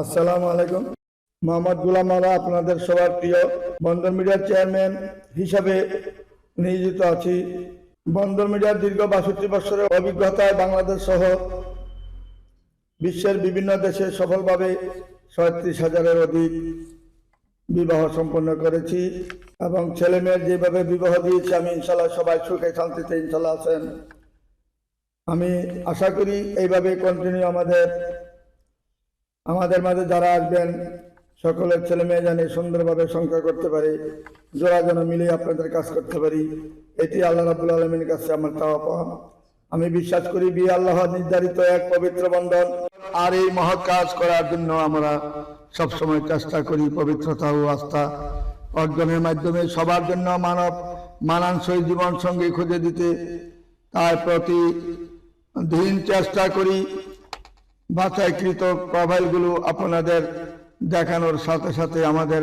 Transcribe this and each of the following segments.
আসসালামু আলাইকুম। মোহাম্মদ গুলাম মাওলা আপনাদের সবার প্রিয় বন্দর মিডিয়ার চেয়ারম্যান হিসাবে নিয়োজিত আছি। বন্দর মিডিয়ার দীর্ঘ বাষট্টি বছরের অভিজ্ঞতায় বাংলাদেশ সহ বিশ্বের বিভিন্ন দেশে সফলভাবে ছয়ত্রিশ হাজারের অধিক বিবাহ সম্পন্ন করেছি এবং ছেলে মেয়ের যেভাবে বিবাহ দিয়েছি, আমি ইনশাল্লাহ সবাই সুখে শান্তিতে ইনশাল্লাহ আছেন। আমি আশা করি এইভাবে কন্টিনিউ আমাদের আমাদের মাঝে যারা আসবেন, সকলের ছেলে মেয়ে জানি সুন্দরভাবে সংখ্যা করতে পারি, জোড়া যেন মিলে আপনাদের কাজ করতে পারি, এটি আল্লাহ রাবুল আলমীর কাছে আমার চাওয়া পাওয়া। আমি বিশ্বাস করি বিয়ে আল্লাহ নির্ধারিত এক পবিত্র বন্ধন। আর এই মহৎ কাজ করার জন্য আমরা সবসময় চেষ্টা করি পবিত্রতা ও আস্থা অর্জনের মাধ্যমে। সবার জন্য মানব মানানসই জীবন সঙ্গী খুঁজে দিতে। তার প্রতি দিন চেষ্টা করি। বাছাইকৃত প্রোফাইলগুলো আপনাদের দেখানোর সাথে সাথে আমাদের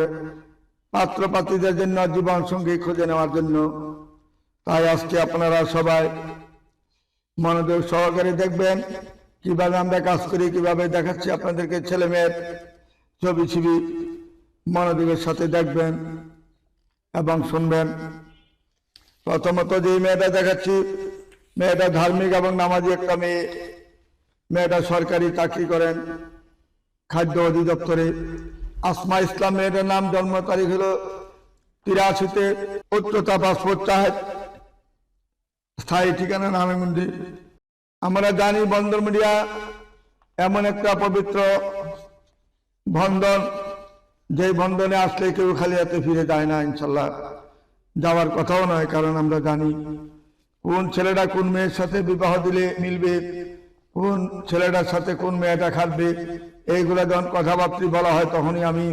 পাত্রপাত্রীদের জন্য জীবন সঙ্গী খুঁজে নেওয়ার জন্য। তাই আজকে আপনারা সবাই মনোযোগ সহকারে দেখবেন, কীভাবে আমরা কাজ করি, কীভাবে দেখাচ্ছি আপনাদেরকে ছেলে মেয়ের ছবি ছবি, মনোযোগের সাথে দেখবেন এবং শুনবেন। প্রথমত যে মেয়েটা দেখাচ্ছি, মেয়েটা ধার্মিক এবং নামাজি একটা মেয়ে। মেয়েটা সরকারি চাকরি করেন, খাদ্য অধিদপ্তরে। আসমা ইসলাম মেয়েটার নাম জন্ম তারিখ হলো তিরাশিতে, উচ্চতা পাসপোর্ট চায় স্থায়ী ঠিকানা নামেমন্দি আমরা জানি বন্দর মিডিয়া এমন একটা পবিত্র বন্ধন যে বন্ধনে আসলে কেউ খালি হাতে ফিরে যায় না, ইনশাল্লাহ। যাওয়ার কথাও নয়, কারণ আমরা জানি কোন ছেলেটা কোন মেয়ের সাথে বিবাহ দিলে মিলবে। কোন ছেলেটার সাথে কোন মেয়েটা খাটবে, এইগুলো যখন কথাবার্তা বলা হয় তখনই আমি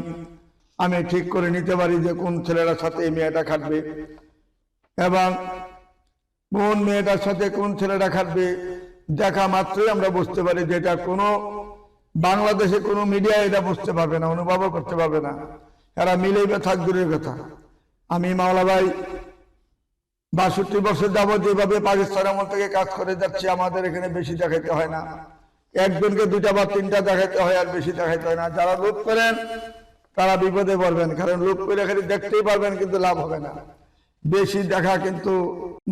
আমি ঠিক করে নিতে পারি যে কোন ছেলেটার সাথে এই মেয়েটা খাটবে। এবং কোন মেয়েটার সাথে কোন ছেলেটা খাটবে, দেখা মাত্রই আমরা বুঝতে পারি যে এটা কোনো, বাংলাদেশে কোনো মিডিয়া এটা বুঝতে পারবে না, অনুভবও করতে পারবে না। এরা মিলেই বা থাক দূরের কথা। আমি মাওলা ভাই বাষট্টি বছর যাবৎ যেভাবে পাকিস্তান আমল থেকে কাজ করে যাচ্ছি, আমাদের এখানে বেশি দেখাইতে হয় না। একজনকে দুটা বা তিনটা দেখাইতে হয় আর বেশি দেখাইতে হয় না। যারা লোক করেন, তারা বিপদে পড়বেন, কারণ লোক করে খালি দেখতেই পারবেন, কিন্তু লাভ হবে না। বেশি দেখা কিন্তু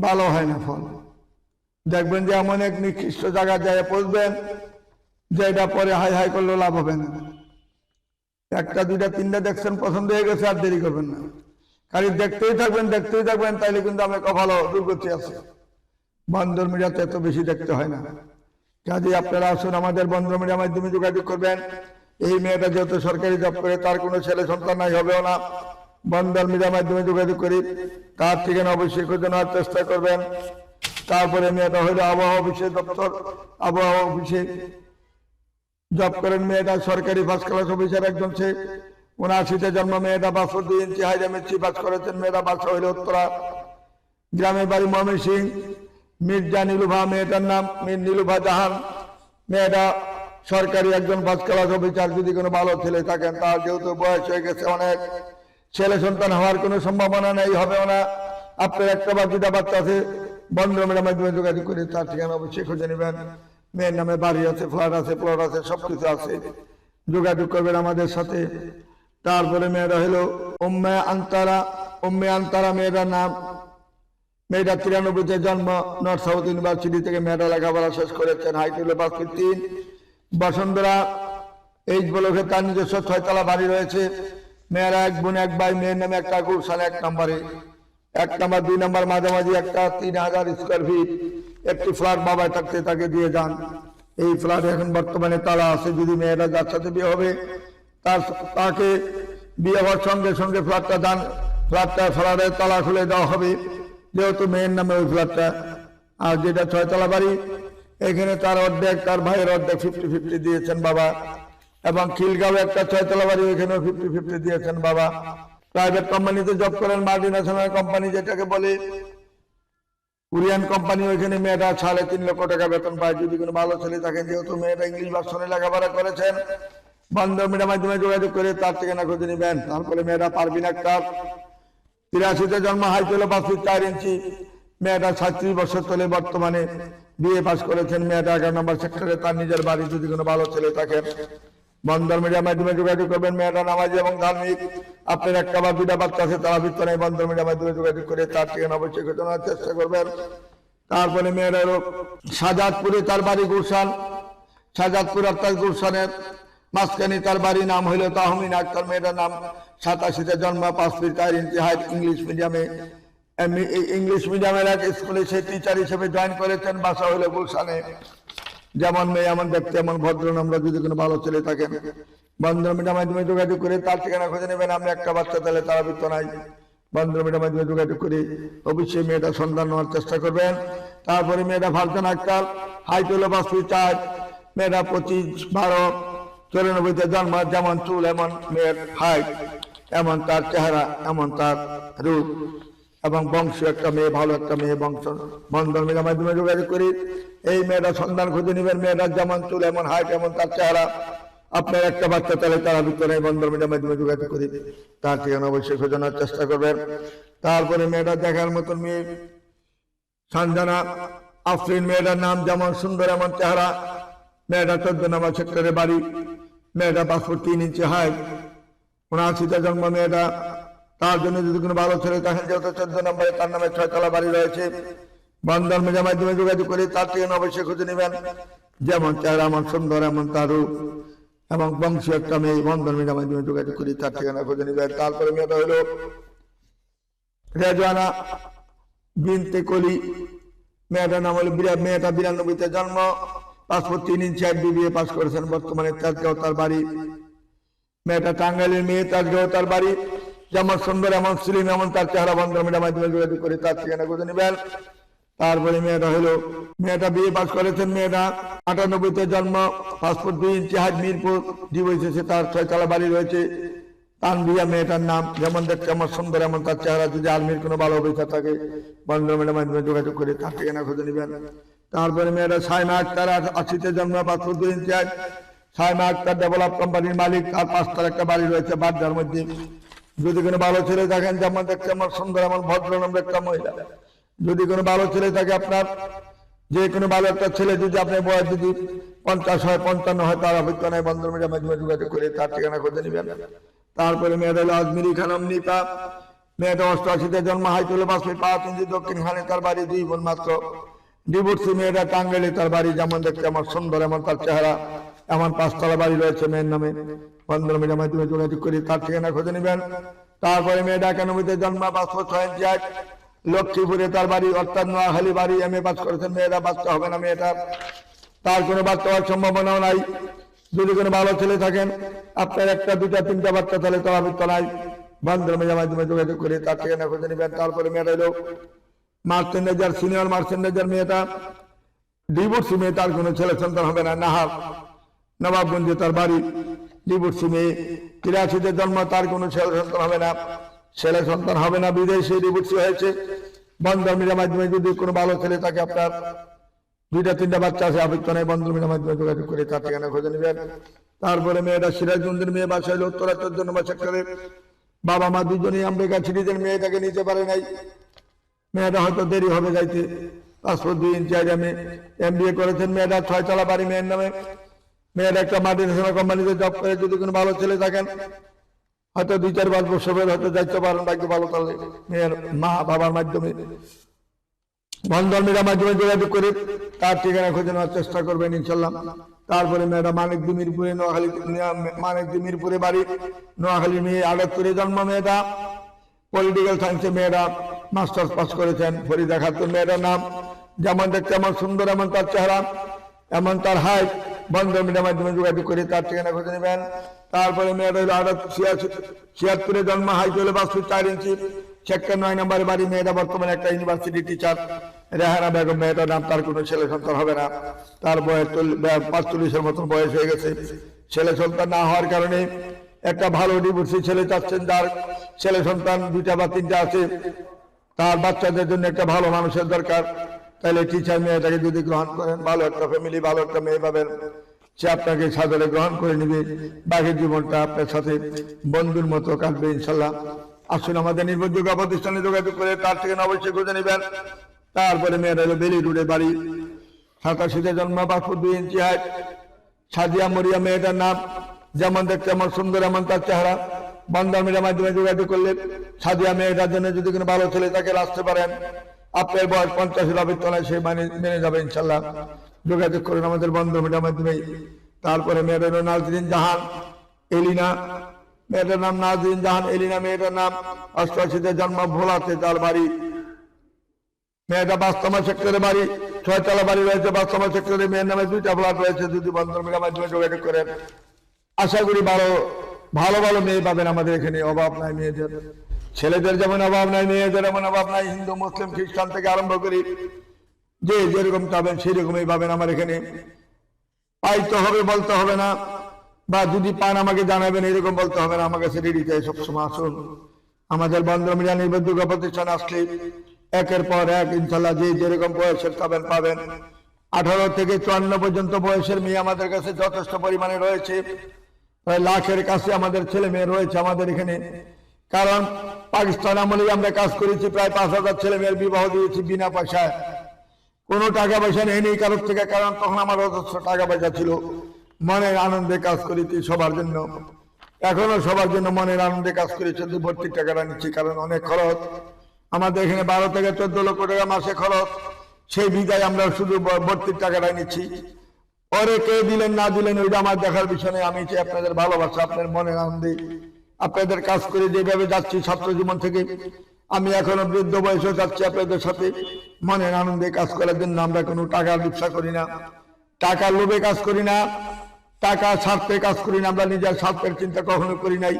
ভালো হয় না ফল। দেখবেন যে এমন এক নিকৃষ্ট জায়গা যায় পৌঁছবেন যে এটা পরে হাই হাই করলেও লাভ হবে না। একটা, দুইটা, তিনটা দেখছেন, পছন্দ হয়ে গেছে, আর দেরি করবেন না। খালি দেখতেই থাকবেন দেখতেই থাকবেন, তাইলে কিন্তু আমি ভালো দুর্গতি আছে। বন্দর মিডিয়াতে এত বেশি দেখতে হয় না। কাজে আপনারা আসুন আমাদের বন্দর মিডিয়ার মাধ্যমে যোগাযোগ করবেন। এই মেয়েটা যেহেতু সরকারি জব করে, তার কোনো ছেলে সন্তান নাই, হবেও না। বন্দর মিডিয়ার মাধ্যমে যোগাযোগ করি। তার ঠিকানা অবশ্যই খুঁজে নেওয়ার চেষ্টা করবেন। তারপরে মেয়েটা হইল আবহাওয়া অফিসে দপ্তর। আবহাওয়া অফিসে জব করেন মেয়েটা, সরকারি ফার্স্ট ক্লাস অফিসার একজন সে। উনআশিতে জন্ম ইঞ্চি হাইডে মেট্রি পাস করেছেন। মেয়েটা বাসা হইল উত্তরা। গ্রামের বাড়ি ময়মন সিং মির্জা নীলুভা, মেয়েটার নাম মীর নীলুভা জাহান। মেয়েটা সরকারি একজন ফার্স্ট ক্লাস অফিসার। যদি কোনো ভালো ছেলে থাকেন, তার যেহেতু বয়স হয়ে গেছে অনেক, ছেলে সন্তান হওয়ার কোনো সম্ভাবনা নেই হবেও না। আপনার একটা বা দুটা বাচ্চা আছে বন্ধ মেয়ের মাধ্যমে যোগাযোগ করে তার ঠিকানা অবশ্যই খুঁজে নেবেন। মেয়ের নামে বাড়ি আছে, ফ্ল্যাট আছে, প্লট আছে, সবকিছু আছে। যোগাযোগ করবেন আমাদের সাথে। তারপরে মেয়েরা হলো উম্মে আন্তারা। উম্মে আন্তারা মেয়েটার নাম, মেয়েটা তিরানব্বইতে জন্ম নর্থ সাউথ ইউনিভার্সিটি থেকে মেয়েটা লেখাপড়া শেষ করেছেন হাইট ফিট তিন বসুন্ধরা এইচ ব্লকে তার নিজস্ব ছয়তলা বাড়ি রয়েছে। মেয়েরা এক বোন, এক ভাই, মেয়ের নামে একটা গুলশান, এক নম্বরে। এক নম্বর, দুই নম্বর, মাঝামাঝি একটা তিন হাজার স্কোয়ার ফিট। একটি ফ্ল্যাট বাবায় থাকতে তাকে দিয়ে যান। এই ফ্ল্যাট এখন বর্তমানে তালা আছে। যদি মেয়েরা যার সাথে বিয়ে হবে তার তাকে বিয়ে হওয়ার সঙ্গে সঙ্গে ফ্ল্যাটটা দান, ফ্ল্যাটটা ফ্ল্যাটের তালা খুলে দেওয়া হবে। যেহেতু মেয়ের নামে ওই ফ্ল্যাটটা। আর যেটা ছয়তলা বাড়ি, এখানে তার অর্ধেক, তার ভাইয়ের অর্ধেক ফিফটি ফিফটি দিয়েছেন বাবা। এবং খিলগাঁও একটা ছয়তলা বাড়ি, ওইখানেও ফিফটি ফিফটি দিয়েছেন বাবা। প্রাইভেট কোম্পানিতে জব করেন মাল্টি ন্যাশনাল কোম্পানি যেটাকে বলে। কোরিয়ান কোম্পানি ওইখানে মেয়েটা সাড়ে তিন লক্ষ টাকা বেতন পায়। যদি কোনো ভালো ছেলে থাকেন, যেহেতু মেয়েটা ইংলিশ ভার্সনে লেখাপড়া করেছেন বন্ধ মিডিয়ার মাধ্যমে যোগাযোগ করে তার ঠিকানা খুঁজে নেবেন। তারপরে মেয়েরা পারবিন আক্তার তিরাশিতে জন্ম হাইট হলো পাঁচ চার ইঞ্চি। মেয়েটা সাঁত্রিশ বছর চলে বর্তমানে বিএ পাস করেছেন। মেয়েটা এগারো নম্বর সেক্টরে, তার নিজের বাড়ি, যদি কোনো ভালো ছেলে থাকেন বন্ধন মিডিয়ার মাধ্যমে যোগাযোগ করবেন। মেয়েরা নামাজি এবং ধার্মিক। আপনার একটা বা দুটা বাচ্চা আছে, তারা ভিতরে নেই। বন্ধন মিডিয়ার মাধ্যমে যোগাযোগ করে তার ঠিকানা অবশ্যই ঘটনার চেষ্টা করবেন। তারপরে মেয়েরা সাজাদপুরে তার বাড়ি গুলশান। সাজাদপুর অর্থাৎ গুলশানের মাঝখানে তার বাড়ি নাম হইল তাহমিন আক্তার মেয়েটার নাম সাতাশিতে জন্ম, পাঁচ ইঞ্চি হাইট ইংলিশ মিডিয়ামে ইংলিশ মিডিয়ামের এক স্কুলে সে টিচার হিসেবে জয়েন করেছেন, বাসা হইল গুলশানে। যেমন মেয়ে, এমন ব্যক্তি, এমন ভদ্র আমরা যদি কোনো ভালো ছেলে থাকেন বন্ধন মিডিয়ার মাধ্যমে যোগাযোগ করে তার ঠিকানা খুঁজে নেবেন আমি একটা বাচ্চা, তাহলে তারা বৃত্ত নাই। বন্ধন মিডিয়ার মাধ্যমে যোগাযোগ করে অবশ্যই মেয়েটা সন্ধান নেওয়ার চেষ্টা করবেন। তারপরে মেয়েটা ফালতান আক্তার হাইট হলো ফিট চার, মেয়েটা পঁচিশ, বারো চৌরানব্বইতে জন্ম, যেমন চুল, এমন মেয়ের হাইট এমন তার চেহারা, এমন তার রূপ এবং বংশ, একটা মেয়ে ভালো, একটা মেয়ে বংশ। বন্ধন মেয়ের মাধ্যমে যোগাযোগ করি। এই মেয়েটা সন্ধান খুঁজে নেবেন, মেয়েটার যেমন চুল, এমন হাইট এমন তার চেহারা। আপনার একটা বাচ্চা তাহলে তারা ভিতরে বন্ধন মেয়েটার মাধ্যমে যোগাযোগ করি। তার ঠিকানা অবশ্যই খোঁজানোর চেষ্টা করবেন। তারপরে মেয়েটা দেখার মতন মেয়ে, সঞ্জনা আফরিন, মেয়েটার নাম যেমন সুন্দর, এমন চেহারা। মেয়েটা চোদ্দ নম্বর সেক্টরে বাড়ি, মেয়েটা পাসপোর্ট তিন ইঞ্চি হাইট উনআশিতে জন্ম মেয়েটা, তার জন্য যদি কোনো ভালো ছেলে থাকেন যেহেতু চোদ্দ নম্বরে তার নামে ছয়তলা বাড়ি রয়েছে, বন্ধন মেজার মাধ্যমে যোগাযোগ করে, তার থেকে অবশ্যই খুঁজে নেবেন। যেমন চেহারা এমন সুন্দর, এমন তার এবং বংশী একটা মেয়ে, বন্ধন মেজার মাধ্যমে যোগাযোগ করি, তার ঠিকানা খুঁজে নেবেন। তারপরে মেয়েটা হলো রেজওয়ানা বিনতে কলি। মেয়েটার নাম হলো মেয়েটা বিরানব্বইতে জন্ম। পাসপোর্ট তিন ইঞ্চি এক বিবিএ পাস করেছেন বর্তমানে। তাজগাঁও তার বাড়ি, মেয়েটা টাঙ্গাইলের মেয়ে তাজগাঁও তার বাড়ি, যেমন সুন্দর, এমন সিলিম, এমন তার চেহারা মাধ্যমে যোগাযোগ করে তার ঠিকানা নেবেন। তারপরে মেয়েটা হলো, মেয়েটা বিয়ে পাস করেছেন, মেয়েটা আটানব্বইতে জন্ম পাসপোর্ট দুই ইঞ্চি হাজ মিরপুর ডিভোর্সেছে তার ছয়তলা বাড়ি রয়েছে। তানভিয়া মেয়েটার নাম, যেমন আমার সুন্দর, এমন তার চেহারা যদি আর্মির কোনো ভালো অভিজ্ঞতা থাকে, বন্ধ মেয়েটার মাধ্যমে যোগাযোগ করে তার ঠিকানা খুঁজে নেবেন। তারপরে মেয়েটা সাইমা আক্তার আশিতে জন্ম পাসপোর্ট দুই ইঞ্চি হাজ সাইমা আক্তার ডেভেলপ কোম্পানির মালিক, তার পাঁচটার একটা বাড়ি রয়েছে বাড্ডার মধ্যে। যদি কোনো ভালো ছেলে থাকেন, যেমন দেখতে আমার সুন্দর এমন ভদ্র নম্র একটা মহিলা। যদি কোনো ভালো ছেলে থাকে আপনার, যে কোনো ভালো একটা ছেলে যদি আপনার বয়স যদি পঞ্চাশ হয়, পঞ্চান্ন হয়, তার অভিজ্ঞতা নেই বন্ধন মিডিয়ার মাধ্যমে যোগাযোগ করে তার ঠিকানা খুঁজে নেবেন। তারপরে মেয়েটা হলো আজমিরি খানম নিপা মেয়েটা অষ্টআশিতে জন্ম, হাইতুলে বাসপি পাঁচ ইঞ্চি দক্ষিণ খানে, তার বাড়ি দুই বোন মাত্র। ডিভোর্সি মেয়েটা টাঙ্গাইলে তার বাড়ি যেমন দেখতে আমার সুন্দর, এমন তার চেহারা, এমন পাঁচতলা বাড়ি রয়েছে মেয়ের নামে। বন্ধন মিডিয়ার মাধ্যমে যোগাযোগ করে, তার ঠিকানা খুঁজে নেবেন। তারপরে মেয়েটা একানব্বইতে জন্ম পাঁচশো ছয় ইঞ্চি এক লক্ষ্মীপুরে তার বাড়ি, অর্থাৎ নোয়াখালী বাড়ি, এম এ পাস করেছেন মেয়েরা, বাচ্চা হবে না মেয়েটা। তার কোনো বাচ্চা হওয়ার সম্ভাবনাও নাই। যদি কোনো ভালো ছেলে থাকেন, আপনার একটা দুটা তিনটা বাচ্চা তাহলে তো আবৃত্ত নাই। বন্ধের মেয়ের মাধ্যমে যোগাযোগ করে, তার ঠিকানা খুঁজে নেবেন। তারপরে মেয়েটা এলো। মার্চেন্ডাইজার সিনিয়র মার্চেন্ডাইজার মেয়েটা, ডিভোর্সি মেয়ে, তার কোনো ছেলে সন্তান হবে না। নাহার নবাবগঞ্জ তার বাড়ি, ডিভোর্সি মেয়ে। তিরাশিতে জন্ম, তার কোনো ছেলে সন্তান হবে না। ছেলে সন্তান হবে না, বিদেশে ডিভোর্সি হয়েছে। বন্ধন মিডিয়ার মাধ্যমে যদি কোনো ভালো ছেলে থাকে আপনার, দুইটা, তিনটা বাচ্চা আছে, আবৃত্ত নেই বন্ধন মিডিয়ার মাধ্যমে যোগাযোগ করে তার ঠিকানা খুঁজে নেবেন। তারপরে মেয়েটা সিরাজগঞ্জের মেয়ে, বাসায় হলো উত্তরা চোদ্দ নম্বর সেক্টরে বাবা মা দুজনেই আমেরিকা সিরিজের মেয়েটাকে নিতে পারে নাই। মেয়েটা হয়তো দেরি হবে যাইতে। পাসপোর্ট দুই ইঞ্চি আগে এম বি এ করেছেন, মেয়েটা ছয়তলা বাড়ি মেয়ের নামে। মেয়ের একটা মাল্টিনেশনাল কোম্পানিতে জব করে, যদি কোনো ভালো ছেলে থাকেন, হয়তো দুই চার পাঁচ বছর পরে হয়তো যাইতে পারেন বাকি ভালো তাহলে। মেয়ের মা বাবার মাধ্যমে। বন্ধন মেয়েরা মাধ্যমে যোগাযোগ করে, তার ঠিকানা খুঁজে নেওয়ার চেষ্টা করবেন ইনশাল্লাহ। তারপরে মেয়েরা মানিক দিমিরপুরে নোয়াখালী মানিক দিমিরপুরে বাড়ি। নোয়াখালী মেয়ে আগাত্তরে জন্ম মেয়েটা। পলিটিক্যাল সায়েন্সে মেয়েরা মাস্টার্স পাস করেছেন ফরিদা খাতুন মেয়েটার নাম। যেমন দেখতে এমন সুন্দর, এমন তার চেহারা, এমন তার হাইট বন্ধ মিডিয়ার মাধ্যমে যোগাযোগ করে তার ঠিকানা খুঁজে নেবেন। তারপরে মেয়েটা হলো ছিয়াশি, ছিয়াত্তরে জন্ম হাইট হলো বাস্তু চার ইঞ্চি সেক্টর নয় নম্বরে বাড়ি মেয়েটা, বর্তমানে একটা ইউনিভার্সিটি টিচার রেহানা বেগম মেয়েটার নাম, তার কোনো ছেলে সন্তান হবে না। তার বয়স পাঁচচল্লিশের মতন বয়স হয়ে গেছে। ছেলে সন্তান না হওয়ার কারণে একটা ভালো ডিভোর্সি ছেলে চাচ্ছেন যার ছেলে সন্তান দুইটা বা তিনটা আছে। তার বাচ্চাদের জন্য একটা ভালো মানুষের দরকার। তাহলে টিচার মেয়েটাকে যদি গ্রহণ করেন, ভালো একটা ফ্যামিলি ভালো একটা মেয়ে পাবেন। সে আপনাকে সাদরে গ্রহণ করে নিবে। বাকি জীবনটা আপনার সাথে বন্ধুর মতো কাটবে ইনশাল্লাহ। আসুন আমাদের নির্ভরযোগ্য প্রতিষ্ঠানে যোগাযোগ করে তার থেকে অবশ্যই খুঁজে নেবেন। তারপরে মেয়েরা হলো বেলি রুডে বাড়ি। সাতাশিতে জন্ম পাঁচশো দুই ইঞ্চি হাইট সাদিয়া মরিয়া মেয়েটার নাম। যেমন দেখতে এমন সুন্দর, এমন তার চেহারা। বন্ধন মিডিয়ার মাধ্যমে যোগাযোগ করলে সাদিয়া মেয়েটার জন্য যদি কোনো ভালো ছেলে তাকে আসতে পারেন, আপনার বয়স পঞ্চাশের অভিজ্ঞতায় সে মানে মেনে যাবে ইনশাল্লাহ যোগাযোগ করুন আমাদের বন্ধ মিডিয়ার মাধ্যমে। তারপরে মেয়েটার নাজরিন জাহান এলিনা। মেয়েটার নাম নাজরিন জাহান এলিনা। মেয়েটার নাম অষ্টআশিতে জন্ম ভোলাতে তার বাড়ি। মেয়েটা বাস্তমা সেক্টরে বাড়ি, ছয়তলা বাড়ি রয়েছে। বাস্তমা সেক্টরে মেয়ের নামে দুইটা ফ্ল্যাট রয়েছে। যদি বন্ধন মিডিয়ার মাধ্যমে যোগাযোগ করেন, আশা করি ভালো ভালো ভালো মেয়ে পাবেন আমাদের এখানে, অভাব নাই মেয়েদের। ছেলেদের যেমন অভাব নাই, মেয়েদের এমন অভাব নাই, হিন্দু, মুসলিম, খ্রিস্টান থেকে আরম্ভ করি যে যেরকম চাবেন সেরকমই পাবেন আমার এখানে। পাইতে হবে, বলতে হবে না। বা যদি পান আমাকে জানাবেন, এরকম বলতে হবে না। আমার কাছে রেডি চাই সবসময় আসুন। আমাদের বন্ধ মিডিয়া নির্ভরযোগ্য প্রতিষ্ঠান আসলে একের পর এক ইনশাল্লাহ যে যেরকম বয়সের পাবেন পাবেন। আঠারো থেকে চুয়ান্ন পর্যন্ত বয়সের মেয়ে আমাদের কাছে যথেষ্ট পরিমাণে রয়েছে। প্রায় লাখের কাছে আমাদের ছেলে মেয়ে রয়েছে আমাদের এখানে। কারণ পাকিস্তান আমলেই আমরা কাজ করেছি, প্রায় পাঁচ হাজার ছেলে মেয়ের বিবাহ দিয়েছি বিনা পয়সায়। কোনো টাকা পয়সা নেই নেই কারোর থেকে, কারণ তখন আমার অজস্র টাকা পয়সা ছিল। মনের আনন্দে কাজ করেছি সবার জন্য। এখনও সবার জন্য মনের আনন্দে কাজ করেছি, শুধু ভর্তির টাকাটা নিচ্ছি, কারণ অনেক খরচ। আমাদের এখানে বারো থেকে চোদ্দ লক্ষ টাকা মাসে খরচ। সেই বিদায় আমরা শুধু ভর্তির টাকাটা নিচ্ছি। পরে কে দিলেন, না দিলেন, ওইটা আমার দেখার বিষয় নেই। আমি চাই আপনাদের ভালোবাসা, আপনার মনের আনন্দে আপনাদের কাজ করে যেভাবে যাচ্ছি ছাত্র জীবন থেকে, আমি এখনও বৃদ্ধ বয়সে যাচ্ছি আপনাদের সাথে। মনের আনন্দে কাজ করার জন্য আমরা কোনো টাকার ব্যবসা করি না। টাকার লোভে কাজ করি না, টাকা স্বার্থে কাজ করি না, আমরা নিজের স্বার্থের চিন্তা কখনো করি নাই।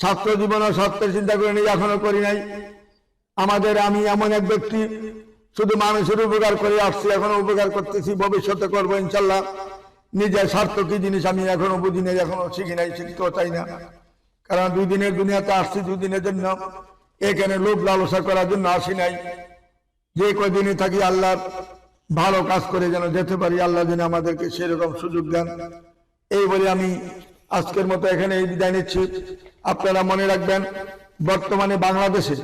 ছাত্র জীবনে স্বার্থের চিন্তা করে নিয়ে এখনও করি নাই। আমাদের আমি এমন এক ব্যক্তি শুধু মানুষের উপকার করে আসছি, এখনও উপকার করতেছি, ভবিষ্যতে করব ইনশাল্লাহ। নিজের স্বার্থ কি জিনিস আমি এখনও বুঝি নাই, এখনও শিখি নাই, শিখতেও চাই না। কারণ দুই দিনের দুনিয়াতে আসছি, দুই দিনের জন্য এখানে লোভ লালসা করার জন্য আসি নাই। যে কয়দিনই থাকি আল্লাহ ভালো কাজ করে যেন যেতে পারি, আল্লাহ যেন আমাদেরকে সেরকম সুযোগ দেন। এই বলে আমি আজকের মতো এখানে এই বিদায় নিচ্ছি। আপনারা মনে রাখবেন, বর্তমানে বাংলাদেশে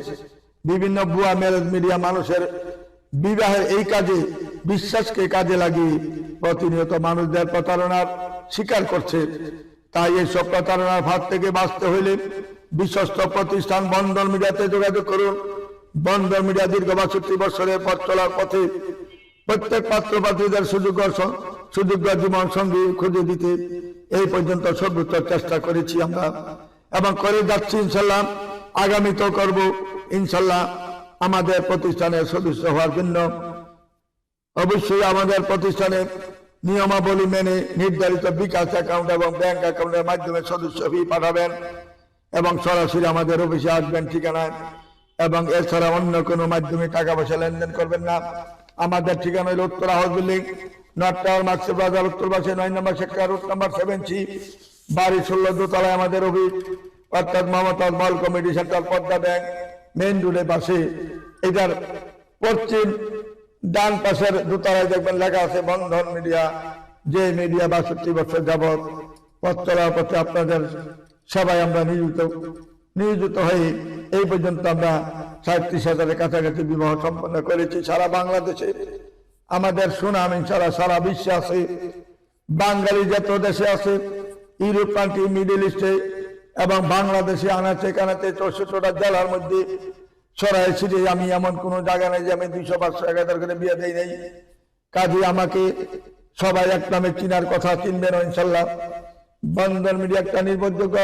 বিভিন্ন ভুয়া ম্যারেজ মিডিয়া মানুষের বিবাহের এই কাজে, বিশ্বাসকে কাজে লাগিয়ে প্রতিনিয়ত মানুষদের প্রতারণার স্বীকার করছে। তাই এই সব প্রতারণার ভাত থেকে বাঁচতে হইলে বিশ্বস্ত প্রতিষ্ঠান বন্ধন মিডিয়াতে যোগাযোগ করুন। বন্ধন মিডিয়া দীর্ঘ বাষট্টি বছরের পথ চলার পথে প্রত্যেক পাত্র পাত্রীদের সুযোগ সুযোগ্য জীবন সঙ্গী খুঁজে দিতে এই পর্যন্ত সর্বোচ্চ চেষ্টা করেছি আমরা। এবং করে যাচ্ছি ইনশাল্লাহ। আগামীতেও করব ইনশাল্লাহ। আমাদের প্রতিষ্ঠানের সদস্য হওয়ার জন্য অবশ্যই আমাদের প্রতিষ্ঠানে নিয়মাবলী মেনে নির্ধারিত বিকাশ অ্যাকাউন্ট এবং ব্যাংক অ্যাকাউন্টের মাধ্যমে সদস্য ফি পাঠাবেন এবং সরাসরি আমাদের অফিসে আসবেন ঠিকানায় এবং এছাড়া অন্য কোনো মাধ্যমে টাকা পয়সা লেনদেন করবেন না। আমাদের ঠিকানা হল উত্তর হাউস বিল্ডিং নর্থ টাওয়ার বাজার, উত্তর পাশে নয় নম্বর sector route number seven C বাড়ি ষোলো দোতলায় আমাদের অফিস অর্থাৎ Momtaz mall committee centre Padma bank main রোডের পাশে এটার পশ্চিম ডান পাশের দোতলায় দেখবেন লেখা আছে বন্ধন মিডিয়া, যে মিডিয়া বাষট্টি বছর যাবৎ পথ চলার পথে আপনাদের সবাই আমরা নিয়োজিত নিয়োজিত হয়ে এই পর্যন্ত আমরা সাঁত্রিশ হাজারের কাছাকাছি বিবাহ সম্পন্ন করেছি সারা বাংলাদেশে। আমাদের সুনাম ইনশাল্লাহ সারা বিশ্বে আছে। বাঙালি যত দেশে আছে, ইউরোপ কান্ট্রি মিডল ইস্টে এবং বাংলাদেশে আনাচে কানাচে চৌষট্টিটা জেলার মধ্যে ছড়াই ছিটে আমি এমন কোন জায়গা নেই যে আমি দুইশো, পাঁচশো হাজার করে বিয়ে দেই নাই। কাজে আমাকে সবাই এক নামে চিনার কথা চিনবেন ইনশাল্লাহ। বন্ধন মিডিয়া একটা নির্ভরযোগ্য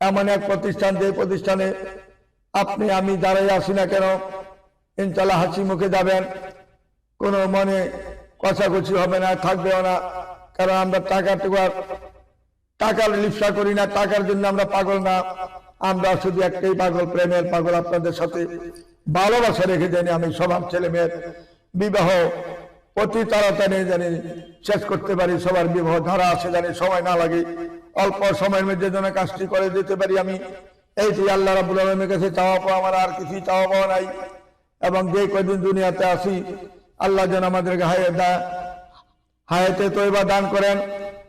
এমন এক প্রতিষ্ঠান, যে প্রতিষ্ঠানে আপনি, আমি যারাই আসি না কেন, ইনশাল্লাহ হাসি মুখে যাবেন। কোনো মনে কষাকষি হবে না, থাকবেও না। কারণ আমরা টাকা টুকার টাকার লিপসা করি না, টাকার জন্য আমরা পাগল না। আমরা শুধু একটাই পাগল, প্রেমের পাগল আপনাদের সাথে ভালোবাসা রেখে জানি আমি সবার ছেলে মেয়ের বিবাহ অতি তাড়াতাড়ি জানি শেষ করতে পারি, সবার বিবাহ ধারা আসে জানি, সময় না লাগে। অল্প সময়ের মধ্যে যেন কাজটি করে দিতে পারি আমি। এইটি আল্লাহ রাবুল আলমের কাছে চাওয়া পাওয়া, আমার আর কিছুই চাওয়া পাওয়া নাই। এবং যে কদিন দুনিয়াতে আসি আল্লাহ যেন আমাদেরকে হায় দা হায়াতে তৈবা দান করেন।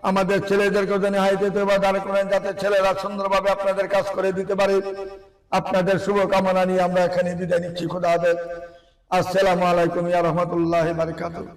আমাদের ছেলেদেরকে যেন হায়াতে তৈবা দান করেন, যাতে ছেলেরা সুন্দরভাবে আপনাদের কাজ করে দিতে পারে। আপনাদের শুভকামনা নিয়ে আমরা এখানে বিদায় নিচ্ছি। খুদা আসসালামু আলাইকুম ইয়া রহমতুল্লাহ বারকাতুহ।